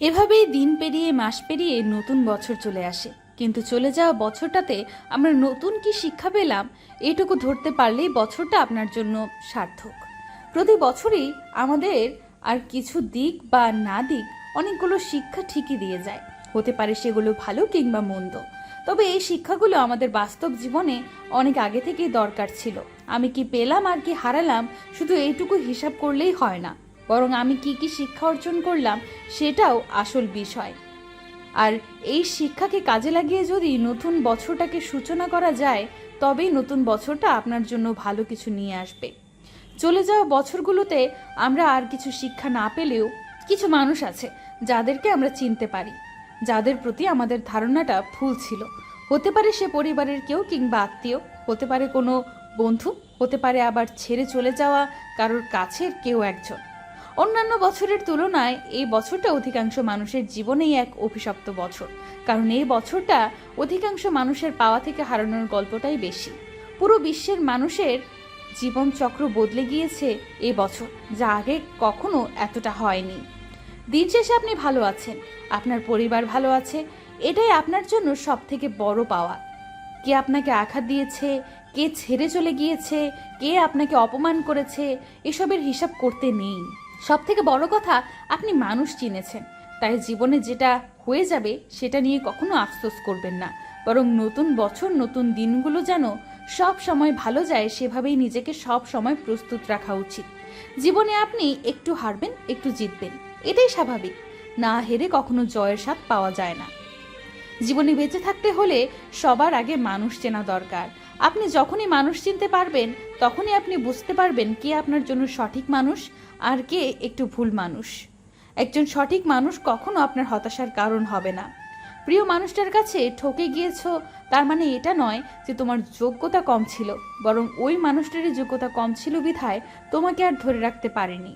এভাবেই দিন পেরিয়ে, মাস পেরিয়ে নতুন বছর চলে আসে। কিন্তু চলে যাওয়া বছরটাতে আমরা নতুন কি শিক্ষা পেলাম, এটুকু ধরতে পারলেই বছরটা আপনার জন্য সার্থক। প্রতি বছরই আমাদের আর কিছু দিক বা না দিক অনেকগুলো শিক্ষা ঠিকই দিয়ে যায়। হতে পারে সেগুলো ভালো কিংবা মন্দ। তবে এই শিক্ষাগুলো আমাদের বাস্তব জীবনে অনেক আগে থেকেই দরকার ছিল। আমি কি পেলাম আর কি হারালাম, শুধু এইটুকু হিসাব করলেই হয় না। বরং আমি কি কি শিক্ষা অর্জন করলাম সেটাও আসল বিষয়। আর এই শিক্ষাকে কাজে লাগিয়ে যদি নতুন বছরটাকে সূচনা করা যায়, তবেই নতুন বছরটা আপনার জন্য ভালো কিছু নিয়ে আসবে। চলে যাওয়া বছরগুলোতে আমরা আর কিছু শিক্ষা না পেলেও কিছু মানুষ আছে যাদেরকে আমরা চিনতে পারি, যাদের প্রতি আমাদের ধারণাটা ভুল ছিল। হতে পারে সে পরিবারের কেউ কিংবা আত্মীয়, হতে পারে কোনো বন্ধু, হতে পারে আবার ছেড়ে চলে যাওয়া কারোর কাছের কেউ একজন। অন্যান্য বছরের তুলনায় এই বছরটা অধিকাংশ মানুষের জীবনেই এক অভিশপ্ত বছর। কারণ এই বছরটা অধিকাংশ মানুষের পাওয়া থেকে হারানোর গল্পটাই বেশি। পুরো বিশ্বের মানুষের জীবনচক্র বদলে গিয়েছে এ বছর, যা আগে কখনো এতটা হয়নি। দিন শেষে আপনি ভালো আছেন, আপনার পরিবার ভালো আছে, এটাই আপনার জন্য সব থেকে বড় পাওয়া। কে আপনাকে আঘাত দিয়েছে, কে ছেড়ে চলে গিয়েছে, কে আপনাকে অপমান করেছে, এসবের হিসাব করতে নেই। সব থেকে বড় কথা, আপনি মানুষ চিনেছেন। তাই জীবনে যেটা হয়ে যাবে, সেটা নিয়ে কখনো আফসোস করবেন না। বরং নতুন বছর, নতুন দিনগুলো যেন সব সময় ভালো যায়, সেভাবেই নিজেকে সব সময় প্রস্তুত রাখা উচিত। জীবনে আপনি একটু হারবেন, একটু জিতবেন। এটাই স্বাভাবিক। না হেরে কখনো জয়ের স্বাদ পাওয়া যায় না। জীবনে বেঁচে থাকতে হলে সবার আগে মানুষ চেনা দরকার। আপনি যখনই মানুষ চিনতে পারবেন, তখনই আপনি বুঝতে পারবেন কে আপনার জন্য সঠিক মানুষ আর কে একটু ভুল মানুষ। একজন সঠিক মানুষ কখনো আপনার হতাশার কারণ হবে না। প্রিয় মানুষটার কাছে ঠকে গিয়েছ, তার মানে এটা নয় যে তোমার যোগ্যতা কম ছিল, বরং ওই মানুষটারই যোগ্যতা কম ছিল বিধায় তোমাকে আর ধরে রাখতে পারেনি।